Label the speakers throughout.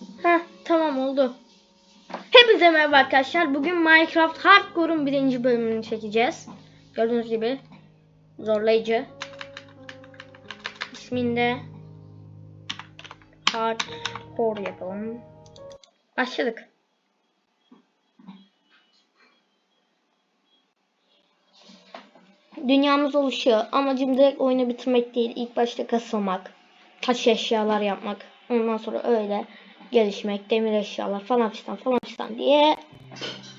Speaker 1: Heh tamam oldu. Hepinize merhaba arkadaşlar. Bugün Minecraft Hardcore'un birinci bölümünü çekeceğiz. Gördüğünüz gibi zorlayıcı. İsminde Hardcore yapalım. Başladık. Dünyamız oluşuyor. Amacım direkt oyunu bitirmek değil. İlk başta kasılmak. Taş eşyalar yapmak. Ondan sonra öyle gelişmek. Demir eşyalar falan fistan falan fistan diye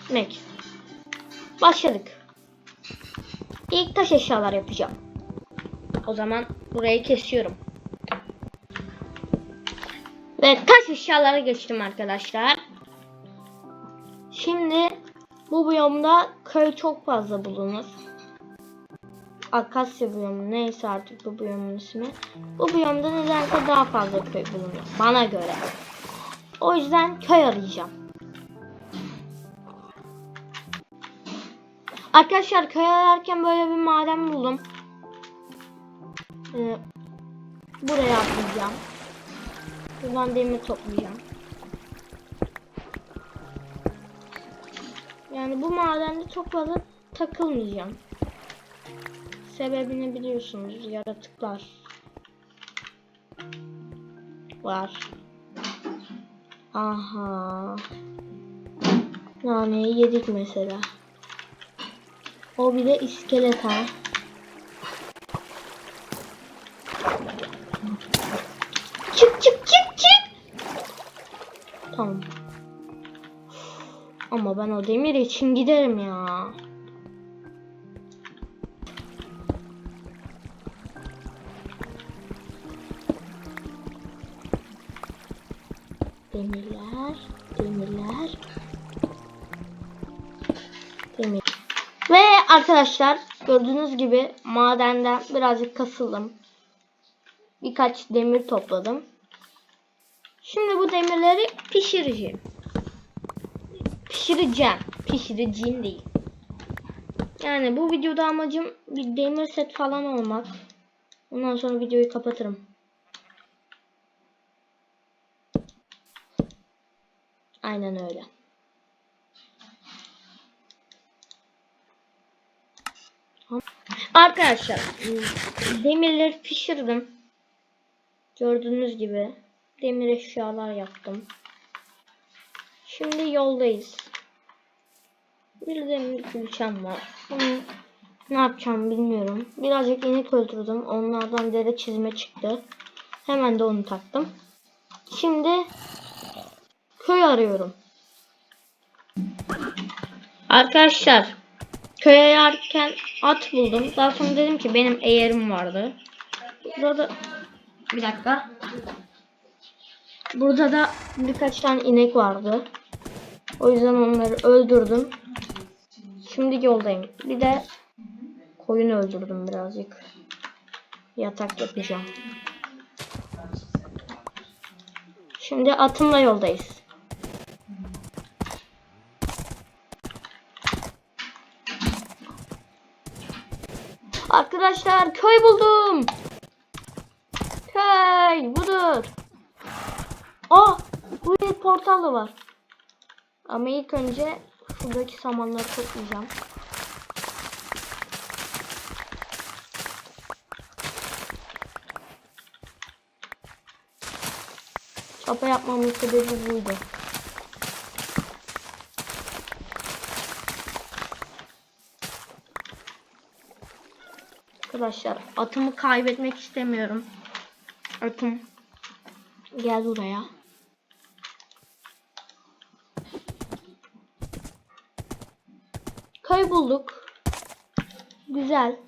Speaker 1: gitmek. Başladık. İlk taş eşyalar yapacağım. O zaman burayı kesiyorum. Ve taş eşyalara geçtim arkadaşlar. Şimdi bu biyomda köy çok fazla bulunur. Akasya biyomu neyse artık bu biyomun ismi. Bu biyomda nedense daha fazla köy bulunuyor. Bana göre. O yüzden köy arayacağım. Arkadaşlar köy ararken böyle bir maden buldum. Ee, buraya atlayacağım. Buradan demir toplayacağım. Yani bu madende çok fazla takılmayacağım. Sebebini biliyorsunuz. Yaratıklar var. Aha. Naneyi yedik mesela. O bir de iskelet ha. Çık çık çık çık. Tamam. Ama ben o demir için giderim ya. Demirler, demirler. Demir. Ve arkadaşlar gördüğünüz gibi madenden birazcık kasıldım. Birkaç demir topladım. Şimdi bu demirleri pişireceğim. Pişireceğim. Pişireceğim değil. Yani bu videoda amacım bir demir set falan olmak. Ondan sonra videoyu kapatırım. Aynen öyle. Arkadaşlar demirleri pişirdim. Gördüğünüz gibi demir eşyalar yaptım. Şimdi yoldayız. Bir demir külçem var. Bunu ne yapacağım bilmiyorum. Birazcık inek öldürdüm. Onlardan dere çizme çıktı. Hemen de onu taktım. Şimdi köy arıyorum. Arkadaşlar köye yarken at buldum. Daha sonra dedim ki benim eğerim vardı. Burada bir dakika. Burada da birkaç tane inek vardı. O yüzden onları öldürdüm. Şimdi yoldayım. Bir de koyun öldürdüm birazcık. Yatak yapacağım. Şimdi atımla yoldayız. Arkadaşlar köy buldum. Köy budur. Aa bu bir portal da var. Ama ilk önce şuradaki samanları toplayacağım. Çapa yapmamın sebebi buydu. Arkadaşlar atımı kaybetmek istemiyorum. Atım gel buraya. Köy bulduk. Güzel.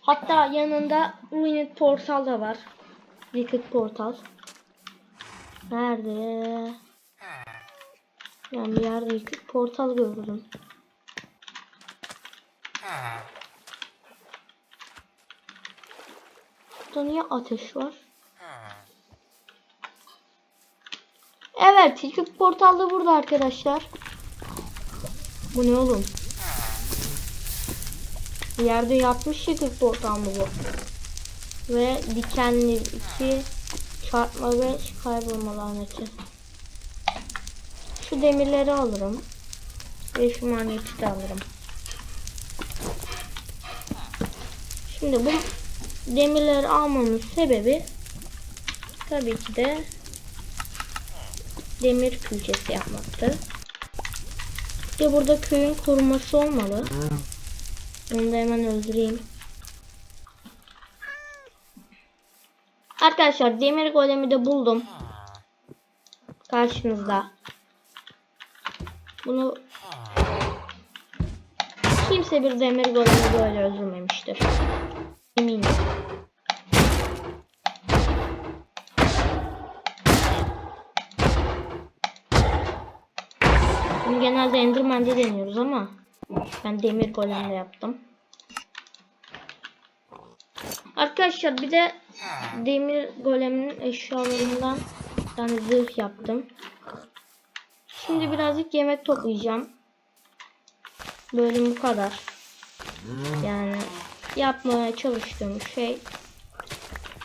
Speaker 1: Hatta yanında Ruined Portal da var. Wicked Portal. Nerede? Yani bir yerde Wicked Portal gördüm. Burada niye ateş var? Evet, Wicked Portal da burada arkadaşlar. Bu ne oğlum? Yerde yatmış yıkık portal mı bu? Ve dikenli iki Çarpma ve kaybolma laneti. Şu demirleri alırım. Ve şu magneti de alırım. Şimdi bu demirleri almamın sebebi tabii ki de demir külçesi yapmaktı. İşte burada köyün koruması olmalı. Onu da hemen öldüreyim. Arkadaşlar demir golemi de buldum. Karşınızda. Bunu kimse bir demir golemi böyle öldürmemiştir. Eminim. Bunu genelde Enderman'de deniyoruz ama ben demir golemle yaptım. Arkadaşlar bir de demir goleminin eşyalarından tane zırh yaptım. Şimdi birazcık yemek toplayacağım. Bölüm bu kadar. Yani yapmaya çalıştığım şey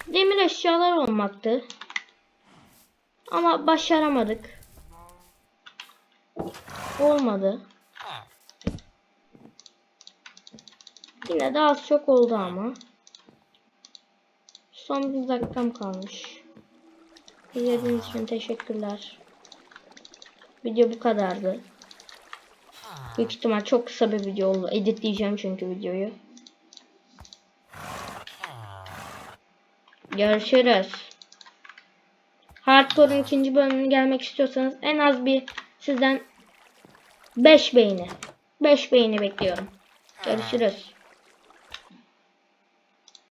Speaker 1: demir eşyalar olmaktı. Ama başaramadık. Olmadı. Yine de az çok oldu ama. Son bir dakikam kalmış. İzlediğiniz için teşekkürler. Video bu kadardı. Büyük ihtimal çok kısa bir video oldu. Editleyeceğim çünkü videoyu. Görüşürüz. Hardcore'un ikinci bölümünü gelmek istiyorsanız en az bir sizden 5 beğeni. 5 beğeni bekliyorum. Görüşürüz.